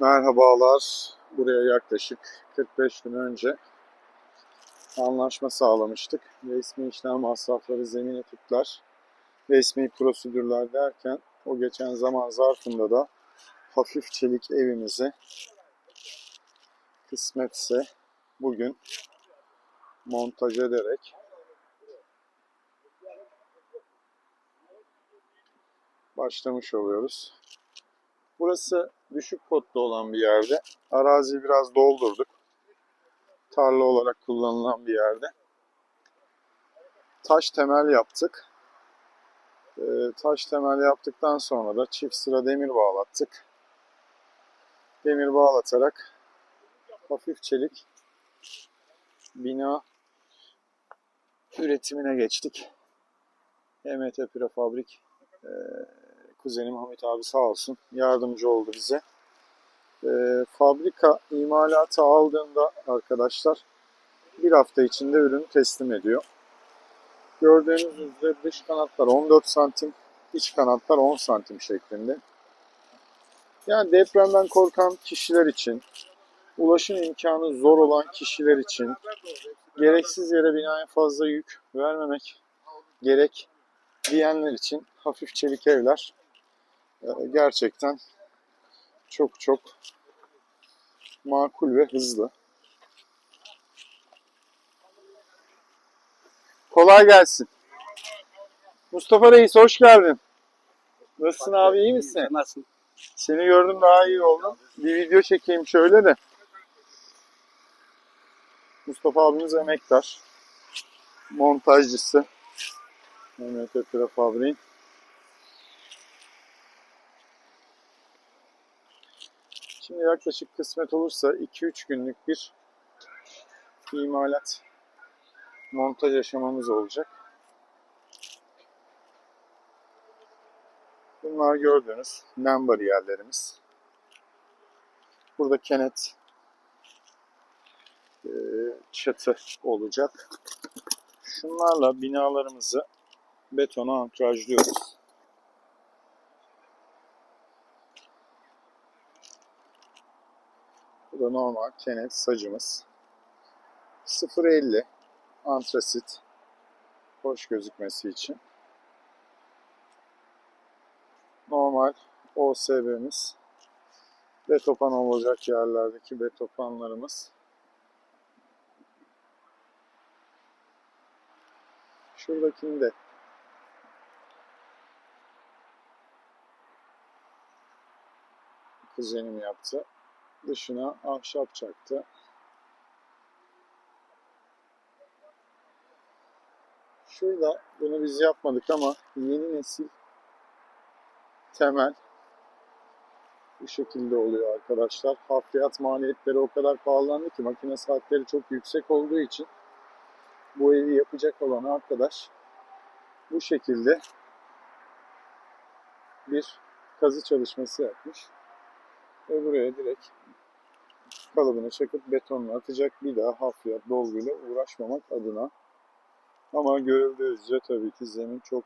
Merhabalar. Buraya yaklaşık 45 gün önce anlaşma sağlamıştık. Resmi işlem masrafları, zemin etütler, resmi prosedürler derken o geçen zaman zarfında da hafif çelik evimizi kısmetse bugün montaj ederek başlamış oluyoruz. Burası düşük potlu olan bir yerde. Araziyi biraz doldurduk. Tarla olarak kullanılan bir yerde. Taş temel yaptık. Ee, taş temel yaptıktan sonra da çift sıra demir bağlattık. Demir bağlatarak hafif çelik bina üretimine geçtik. HMT Prefabrik e, kuzenim Hamit abi sağ olsun yardımcı oldu bize. E, fabrika imalatı aldığında arkadaşlar bir hafta içinde ürünü teslim ediyor. Gördüğünüz üzere dış kanatlar 14 santim, iç kanatlar 10 santim şeklinde. Yani depremden korkan kişiler için, ulaşım imkanı zor olan kişiler için gereksiz yere binaya fazla yük vermemek gerek diyenler için hafif çelik evler gerçekten çok çok makul ve hızlı. Kolay gelsin. Mustafa Reis hoş geldin. Nasılsın abi iyi misin? Nasılsın? Seni gördüm daha iyi oldum. Bir video çekeyim şöyle de. Mustafa abimiz emektar. Montajcısı. Mehmet Öpüre Fabriğin. Şimdi yaklaşık kısmet olursa 2-3 günlük bir imalat montaj aşamamız olacak. Bunlar gördüğünüz nem bariyerlerimiz. Burada kenet e, çatı olacak. Şunlarla binalarımızı betona ankrajlıyoruz. Bu normal kenet sacımız. 0.50 antrasit hoş gözükmesi için. Normal OSB'miz. Betopan olacak yerlerdeki betopanlarımız. Şuradakini de kuzenim yaptı. Dışına ahşap çaktı. Şurada bunu biz yapmadık ama yeni nesil temel bu şekilde oluyor arkadaşlar. Hafriyat maliyetleri o kadar pahalandı ki makine saatleri çok yüksek olduğu için bu evi yapacak olan arkadaş bu şekilde bir kazı çalışması yapmış. Ve buraya direkt kalıbını çakıp betonla atacak. Bir daha hafriyat dolguyla uğraşmamak adına. Ama görüldüğü üzere tabii ki zemin çok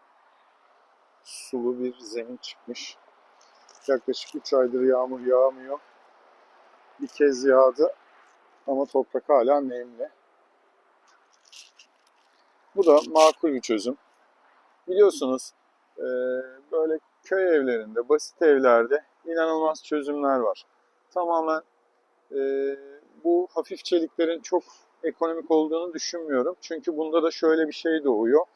sulu bir zemin çıkmış. Yaklaşık 3 aydır yağmur yağmıyor. Bir kez yağdı ama toprak hala nemli. Bu da makul bir çözüm. Biliyorsunuz e, böyle köy evlerinde, basit evlerde inanılmaz çözümler var. Tamamen bu hafif çeliklerin çok ekonomik olduğunu düşünmüyorum. Çünkü bunda da şöyle bir şey doğuyor.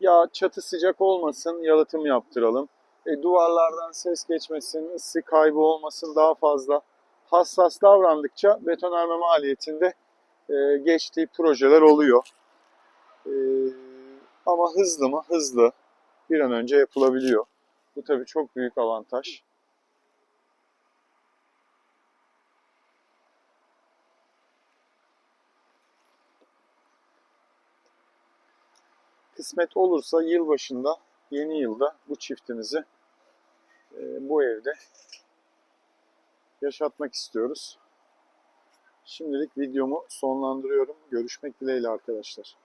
Ya çatı sıcak olmasın, yalıtım yaptıralım. E, duvarlardan ses geçmesin, ısı kaybı olmasın daha fazla. Hassas davrandıkça betonarme maliyetinde e, geçtiği projeler oluyor. E, ama hızlı mı? Hızlı. Bir an önce yapılabiliyor. Bu tabii çok büyük avantaj. Kısmet olursa yılbaşında, yeni yılda bu çiftimizi e, bu evde yaşatmak istiyoruz. Şimdilik videomu sonlandırıyorum. Görüşmek dileğiyle arkadaşlar.